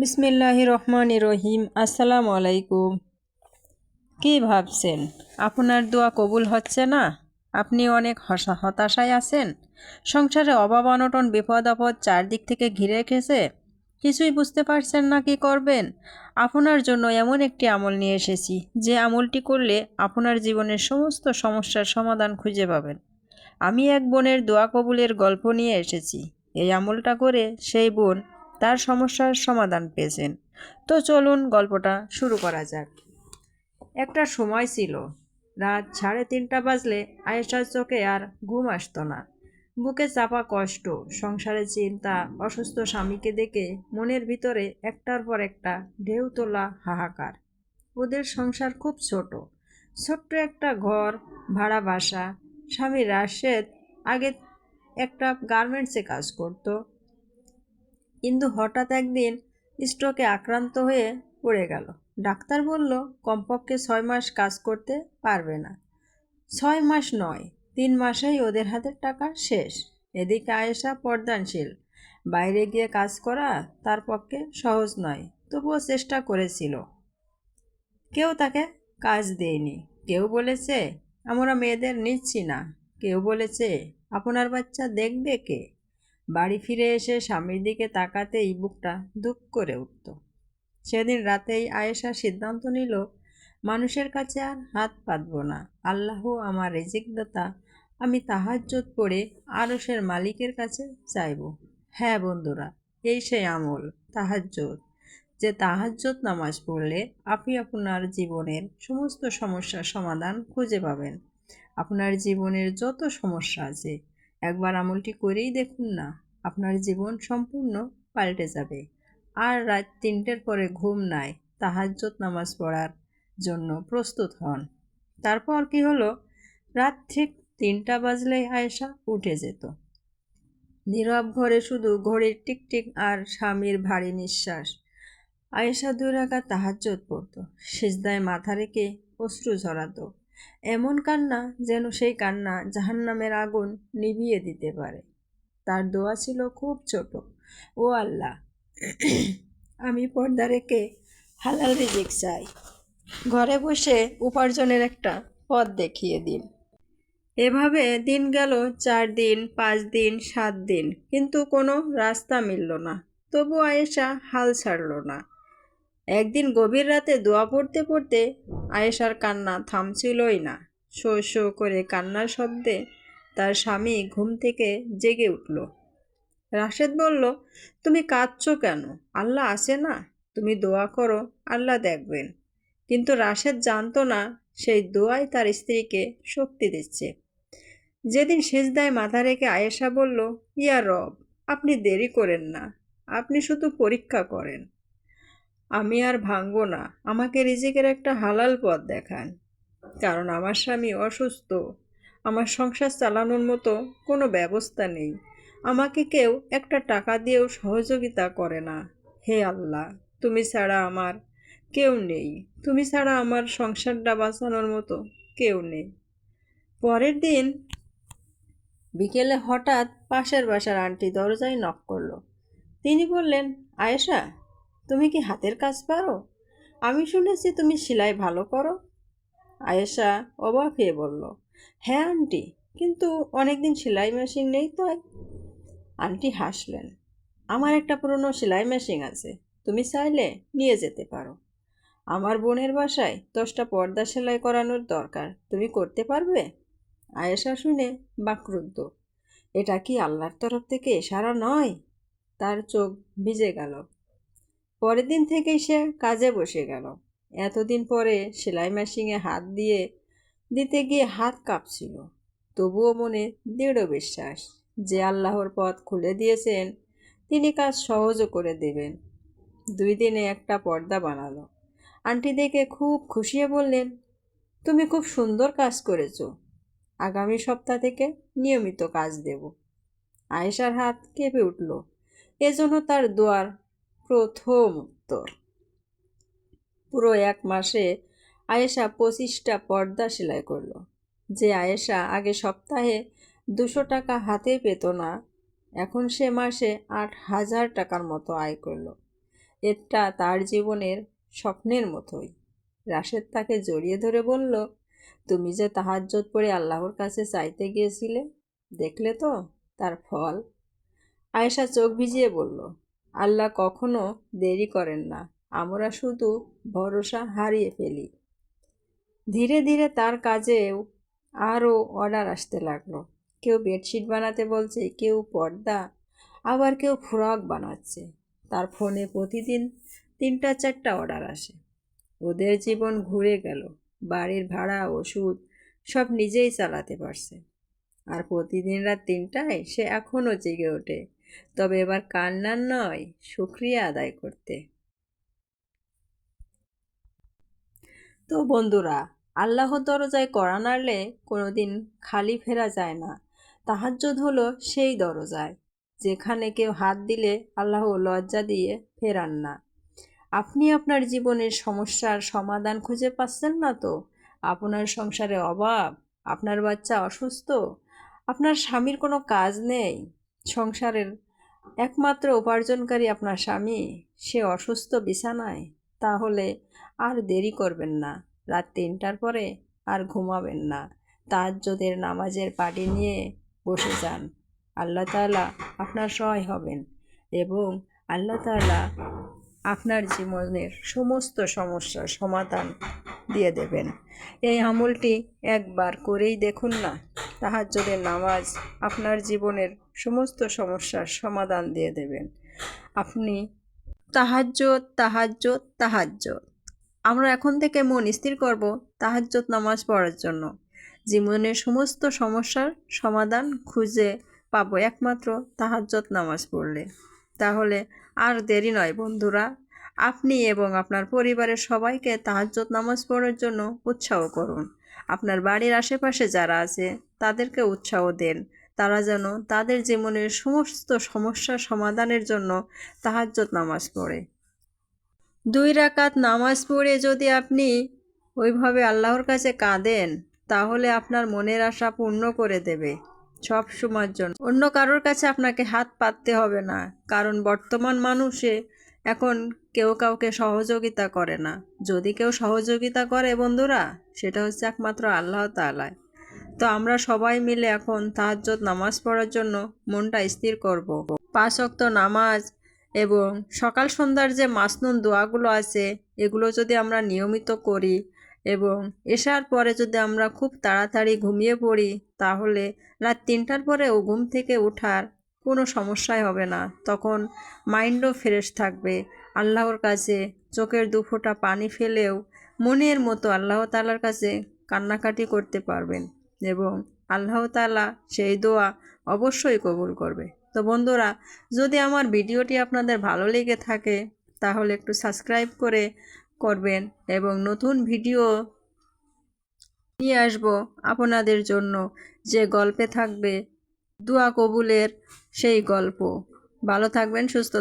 বিসমিল্লাহ রহমান রহিম আসসালামু আলাইকুম। কি ভাবছেন? আপনার দোয়া কবুল হচ্ছে না? আপনি অনেক হসা হতাশায় আছেন? সংসারে অভাব, অনটন, বিপদ, আপদ চারদিক থেকে ঘিরে রেখেছে? কিছুই বুঝতে পারছেন না কি করবেন? আপনার জন্য এমন একটি আমল নিয়ে এসেছি, যে আমলটি করলে আপনার জীবনের সমস্ত সমস্যার সমাধান খুঁজে পাবেন। আমি এক বোনের দোয়া কবুলের গল্প নিয়ে এসেছি। এই আমলটা করে সেই বোন তার সমস্যার সমাধান পেয়েছেন। তো চলুন গল্পটা শুরু করা যাক। একটা সময় ছিল। রাত সাড়ে তিনটা বাজলে আয়েশার চোখে আর ঘুম আসতো না। বুকে চাপা কষ্ট, সংসারে চিন্তা, অসুস্থ স্বামীকে দেখে মনের ভিতরে একটার পর একটা ঢেউ তোলা হাহাকার। ওদের সংসার খুব ছোট। ছোট্ট একটা ঘর, ভাড়া বাসা স্বামী রাশেদ আগে একটা গার্মেন্টসে কাজ করতো কিন্তু হঠাৎ একদিন স্ট্রোকে আক্রান্ত হয়ে পড়ে গেল। ডাক্তার বলল, কমপক্ষে ছয় মাস কাজ করতে পারবে না। ছয় মাস নয়, তিন মাসেই ওদের হাতের টাকা শেষ। এদিকে আয়েশা পর্দানশীল। বাইরে গিয়ে কাজ করা তার পক্ষে সহজ নয়, তবুও চেষ্টা করেছিল। কেউ তাকে কাজ দেয়নি। কেউ বলেছে, আমরা মেয়েদের নিচ্ছি না। কেউ বলেছে, আপনার বাচ্চা দেখবে কে? বাড়ি ফিরে এসে স্বামীর দিকে তাকাতেই বুকটা দুঃখ করে উঠত। সেদিন রাতেই আয়েশা সিদ্ধান্ত নিল, মানুষের কাছে আর হাত পাতব না। আল্লাহ আমার রেজিকদাতা, আমি তাহাজ্জত পড়ে আরসের মালিকের কাছে চাইব। হ্যাঁ বন্ধুরা, এই সেই আমল তাহাজ্জত যে তাহাজ্জত নামাজ পড়লে আপনি আপনার জীবনের সমস্ত সমস্যার সমাধান খুঁজে পাবেন। আপনার জীবনের যত সমস্যা আছে একবার আমলটি করেই দেখুন না, আপনার জীবন সম্পূর্ণ পাল্টে যাবে। আর রাত তিনটের পরে ঘুম নাই তাহাজ্জত নামাজ পড়ার জন্য প্রস্তুত হন। তারপর কি হলো? রাত ঠিক তিনটা বাজলেই আয়েশা উঠে যেত। নীরব ঘরে শুধু ঘড়ির টিকটিক আর স্বামীর ভারী নিঃশ্বাস। আয়েশা দুই রাখা তাহাজ্জত পড়ত। সেজদায় মাথা রেখে অশ্রু ঝরাতো। এমন কান্না যেন সেই কান্না জাহান্নামের আগুন নিভিয়ে দিতে পারে। তার দোয়া ছিল খুব ছোট। ও আল্লাহ, আমি পর্দা রেখে হালাল রিজিক চাই। ঘরে বসে উপার্জনের একটা পথ দেখিয়ে দিন। এভাবে দিন গেল চার দিন, পাঁচ দিন, সাত দিন, কিন্তু কোনো রাস্তা মিলল না। তবু আয়েশা হাল ছাড়ল না। একদিন গভীর রাতে দোয়া পড়তে পড়তে আয়েশার কান্না থামছিলই না। শো শো করে কান্নার শব্দে তার স্বামী ঘুম থেকে জেগে উঠল। রাশেদ বলল, তুমি কাঁদছো কেন? আল্লাহ আসে না? তুমি দোয়া করো, আল্লাহ দেখবেন। কিন্তু রাশেদ জানতো না সেই দোয়াই তার স্ত্রীকে শক্তি দিচ্ছে। যেদিন সেজদায় মাথা রেখে আয়েশা বলল, ইয়া রব, আপনি দেরি করেন না। আপনি শুধু পরীক্ষা করেন। আমি আর ভাঙবো না। আমাকে রিজিকের একটা হালাল পথ দেখান। কারণ আমার স্বামী অসুস্থ। আমার সংসার চালানোর মতো কোনো ব্যবস্থা নেই। আমাকে কেউ একটা টাকা দিয়েও সহযোগিতা করে না। হে আল্লাহ, তুমি ছাড়া আমার কেউ নেই। তুমি ছাড়া আমার সংসারটা বাঁচানোর মতো কেউ নেই। পরের দিন বিকেলে হঠাৎ পাশের বাসার আন্টি দরজায় নক করল। তিনি বললেন, আয়েশা তুমি কি হাতের কাজ পারো? আমি শুনেছি তুমি সেলাই ভালো করো। আয়েশা অবাক হয়ে বলল হ্যাঁ আন্টি, কিন্তু অনেকদিন সেলাই মেশিন নেই তো? আন্টি হাসলেন, আমার একটা পুরনো সেলাই মেশিন আছে, তুমি চাইলে নিয়ে যেতে পারো। আমার বোনের বাসায় দশটা পর্দা সেলাই করানোর দরকার, তুমি করতে পারবে? আয়েশা শুনে বাকরুদ্ধ, এটা কি আল্লাহর তরফ থেকে এশারা নয়? তার চোখ ভিজে গেল। পরের দিন থেকেই সে কাজে বসে গেল। এতদিন পরে সেলাই মেশিনে হাত দিয়ে দিতে গিয়ে হাত কাঁপছিল। তবুও মনে দৃঢ় বিশ্বাস যে আল্লাহর পথ খুলে দিয়েছেন, তিনি কাজ সহজও করে দেবেন। দুই দিনে একটা পর্দা বানালো। আন্টি দেখে খুব খুশিয়ে বললেন, তুমি খুব সুন্দর কাজ করেছ। আগামী সপ্তাহ থেকে নিয়মিত কাজ দেব। আয়েশার হাত কেঁপে উঠল। এজন্য তার দোয়ার প্রথম উত্তর। পুরো এক মাসে আয়েশা পঁচিশটা পর্দা সেলাই করল। যে আয়েশা আগে সপ্তাহে দুশো টাকা হাতে পেত না, এখন সে মাসে আট হাজার টাকার মতো আয় করল। এটা তার জীবনের স্বপ্নের মতোই। রাশেদ তাকে জড়িয়ে ধরে বলল, তুমি যে তাহাজ্জত পড়ে আল্লাহর কাছে চাইতে গিয়েছিলে, দেখলে তো তার ফল? আয়েশা চোখ ভিজিয়ে বলল আল্লাহ কখনো দেরি করেন না। আমরা শুধু ভরসা হারিয়ে ফেলি। ধীরে ধীরে তার কাজেও আরও অর্ডার আসতে লাগল। কেউ বেডশিট বানাতে বলছে, কেউ পর্দা, আবার কেউ ফ্রক বানাচ্ছে। তার ফোনে প্রতিদিন তিনটা চারটা অর্ডার আসে। ওদের জীবন ঘুরে গেল। বাড়ির ভাড়া, ওষুধ, সব নিজেই চালাতে পারছে। আর প্রতিদিন রাত তিনটায় সে এখনও জেগে ওঠে। তবে এবার কান্নার নয়, শুক্রিয়া আদায় করতে। তো বন্ধুরা আল্লাহ দরজায় কড়া নাড়লে কোনোদিন খালি ফেরা যায় না। তাহাজ্জুদ হলো সেই দরজায়, যেখানে কেউ হাত দিলে আল্লাহ লজ্জা দিয়ে ফেরান না। আপনি আপনার জীবনের সমস্যার সমাধান খুঁজে পাচ্ছেন না তো? আপনার সংসারে অভাব? আপনার বাচ্চা অসুস্থ? আপনার স্বামীর কোনো কাজ নেই? সংসারের একমাত্র উপার্জনকারী আপনার স্বামী, সে অসুস্থ, বিছানায়, তাহলে আর দেরি করবেন না। রাত তিনটার পরে আর ঘুমাবেন না। তাজ্জদের নামাজের পাটি নিয়ে বসে যান। আল্লাহ তালা আপনার সহায় হবেন এবং আল্লাহ তাআলা আপনার জীবনের সমস্ত সমস্যার সমাধান দিয়ে দেবেন। এই আমলটি একবার করেই দেখুন না তাহাজ্জুদের নামাজ আপনার জীবনের সমস্ত সমস্যার সমাধান দিয়ে দেবেন। আপনি তাহাজ্জত তাহাজ্জত তাহাজ্জত আমরা এখন থেকে মন স্থির করব তাহাজ্জত নামাজ পড়ার জন্য। জীবনের সমস্ত সমস্যার সমাধান খুঁজে পাবো একমাত্র তাহাজ্জত নামাজ পড়লে। তাহলে আর দেরি নয়, বন্ধুরা। আপনি এবং আপনার পরিবারের সবাইকে তাহাজ্জত নামাজ পড়ার জন্য উৎসাহ করুন। আপনার বাড়ির আশেপাশে যারা আছে, তাদেরকে উৎসাহ দেন। তারা যেন তাদের জীবনের সমস্ত সমস্যার সমাধানের জন্য তাহাজ্জত নামাজ পড়ে। দুই রাকাত নামাজ পড়ে যদি আপনি ওইভাবে আল্লাহর কাছে কাঁদেন, তাহলে আপনার মনের আশা পূর্ণ করে দেবে। সব সময়ের জন্য। অন্য কারোর কাছে আপনাকে হাত পাততে হবে না, কারণ বর্তমান মানুষে এখন কেউ কাউকে সহযোগিতা করে না। যদি কেউ সহযোগিতা করে বন্ধুরা, সেটা হচ্ছে একমাত্র আল্লাহ তালায় তো আমরা সবাই মিলে এখন তাহাজ্জত নামাজ পড়ার জন্য মনটা স্থির করব। পাঁচ অক্ত নামাজ এবং সকাল সন্ধ্যার যে মাসনুন দোয়াগুলো আছে, এগুলো যদি আমরা নিয়মিত করি এবং এসার পরে যদি আমরা খুব তাড়াতাড়ি ঘুমিয়ে পড়ি, তাহলে রাত তিনটার পরেও ঘুম থেকে ওঠার কোনো সমস্যাই হবে না। তখন মাইন্ডও ফ্রেশ থাকবে। আল্লাহর কাছে চোখের দুফোঁটা পানি ফেলেও মনের মতো আল্লাহ তালার কাছে কান্নাকাটি করতে পারবেন এবং আল্লাহ তালা সেই দোয়া অবশ্যই কবুল করবে। তো বন্ধুরা, যদি আমার ভিডিওটি আপনাদের ভালো লেগে থাকে, তাহলে একটু সাবস্ক্রাইব করে করবেন এবং নতুন ভিডিও নিয়ে আসব আপনাদের জন্য যে গল্পে থাকবে দোয়া কবুলের সেই গল্প। ভালো থাকবেন, সুস্থ